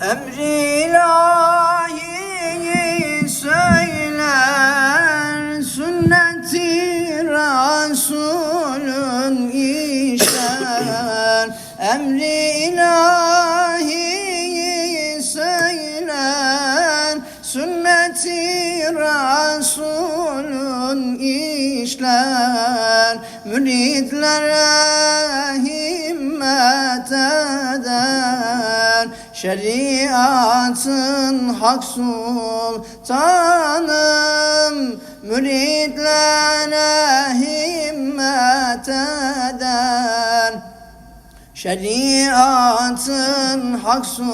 Emri ilahiyi söyler Sünneti Resulün işler. Emri ilahiyi söyler Sünneti Resulün işler. Müritlere himmet eder Şeriatın hak sultanım Müritlere himmet eder Şeriatın hak sultanım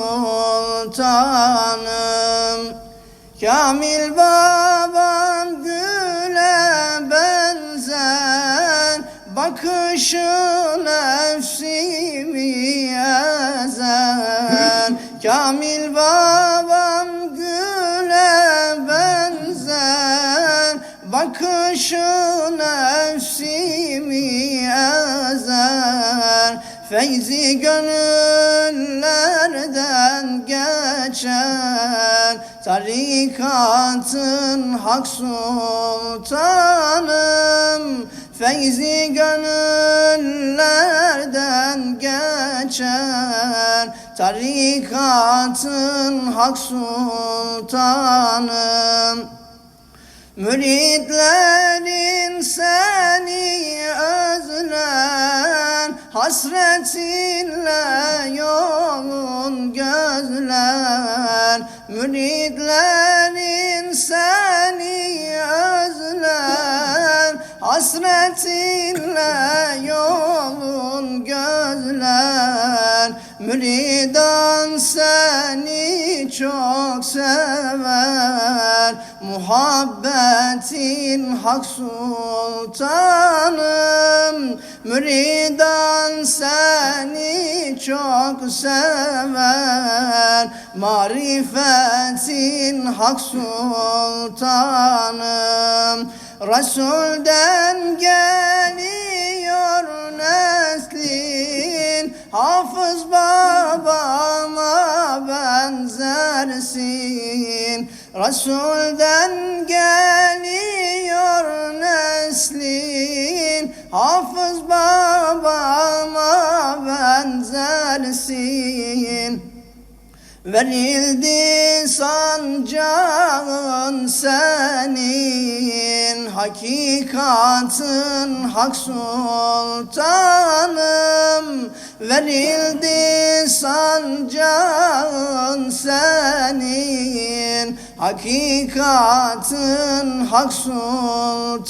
Kamil babam güle benzer Bakışı nefsimi ezer Kamil babam güle benzer Bakışı nefsimi ezer. Feyzi gönüllerden geçer Tarikatın hak sultanım. Feyzi gönüllerden geçer Tarikatın hak sultanım Müritlerin seni özler Hasretinle yolun gözler Müritlerin seni özler Hasretinle yolun gözler Müridan seni çok sever. Muhabbetin hak sultanım. Müridan seni çok sever. Marifetin hak sultanım. Resulden geliyor Hafız babama benzersin. Resulden geliyor neslin. Hafız babama Verildi sancağın senin Hakikatın hak sultanım. Verildi sancağın senin Hakikatın hak sultanım